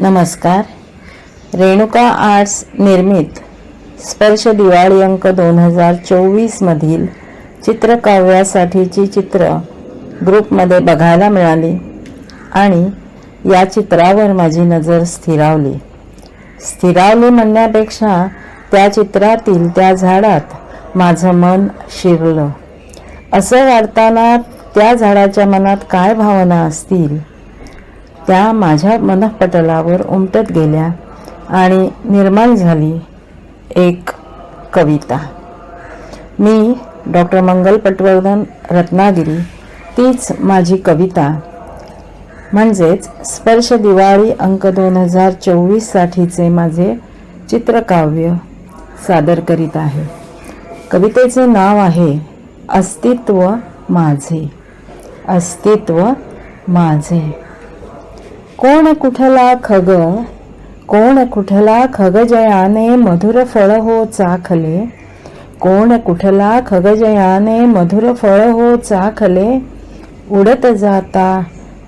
नमस्कार. रेणुका आर्ट्स निर्मित स्पर्श दिवाळी अंक दोन हजार चोवीसमधील चित्रकाव्यासाठीची चित्र ग्रुपमध्ये बघायला मिळाली आणि या चित्रावर माझी नजर स्थिरावली. स्थिरावली म्हणण्यापेक्षा त्या चित्रातील त्या झाडात माझं मन शिरलं. असं वाढताना त्या झाडाच्या मनात काय भावना असतील? त्या माझ्या मनःपटलावर उमटत गेल्या आणि निर्माण झाली एक कविता. मी डॉक्टर मंगल पटवर्धन रत्नागिरी तीच माझी कविता. म्हणजेच स्पर्श दिवाळी अंक दोन हजार चोवीससाठीचे माझे चित्रकाव्य सादर करीत आहे. कवितेचे नाव आहे अस्तित्व माझे. अस्तित्व माझे. कोण कुठला खग कोण कुठला खगजयाने मधुर फळ हो चाखले कोण कुठला खगजयाने मधुर फळ हो चाखले उडत जाता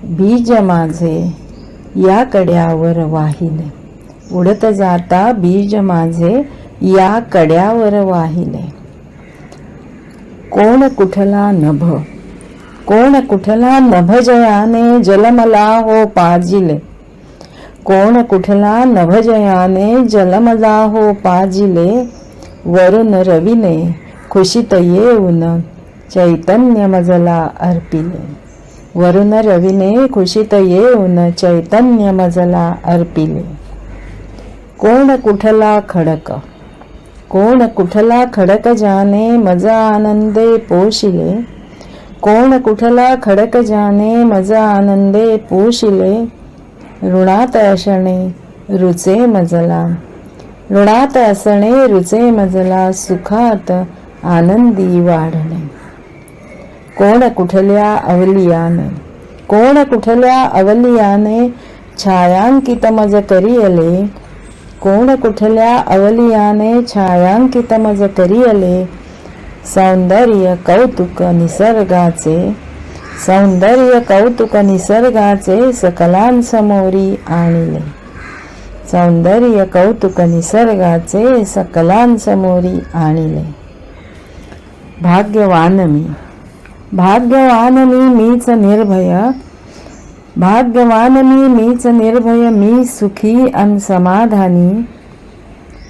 बीज माझे या कड्यावर वाहिले. उडत जाता बीज माझे या कड्यावर वाहिले. कोण कुठला नभ कोण कुठला नभजयाने जलमला हो पाजिले? कोण कुठला नभजयाने जलमला हो पाजिले? वरुण रवीने खुशीत येऊन चैतन्य मजला अर्पिले. वरुण रवीने खुशीत येऊन चैतन्य मजला अर्पिले. कोण कुठला खडक? कोण कुठला खडक जाने मजा आनंदे पोशिले? कोण कुठला खडक जाने मजा आनंदे पोशिले ऋणात असणे रुचे मजला. ऋणात असणे रुचे मजला सुखात आनंदी वाढणे. कोण कुठल्या अवलियाने कोण कुठल्या अवलियाने छायांकित मज करियले कोण कुठल्या अवलियाने छायांकित मज करियले सौंदर्य कौतुक निसर्गाचे सौंदर्य कौतुक निसर्गाचे सकलांसमोरी आणले. सौंदर्य कौतुक निसर्गाचे सकलांसमोरी आणले. भाग्यवान मी भाग्यवान मी मीच निर्भय भाग्यवान मी मीच निर्भय मी सुखी अन समाधानी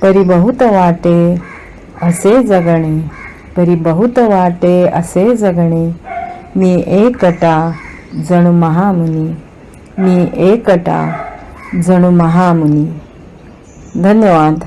परिबहुत वाटे असे जगणे. तरी बहुत वाटे असे जगणे. मी एकटा जणू महामुनी. मी एकटा जणू महामुनी. धन्यवाद.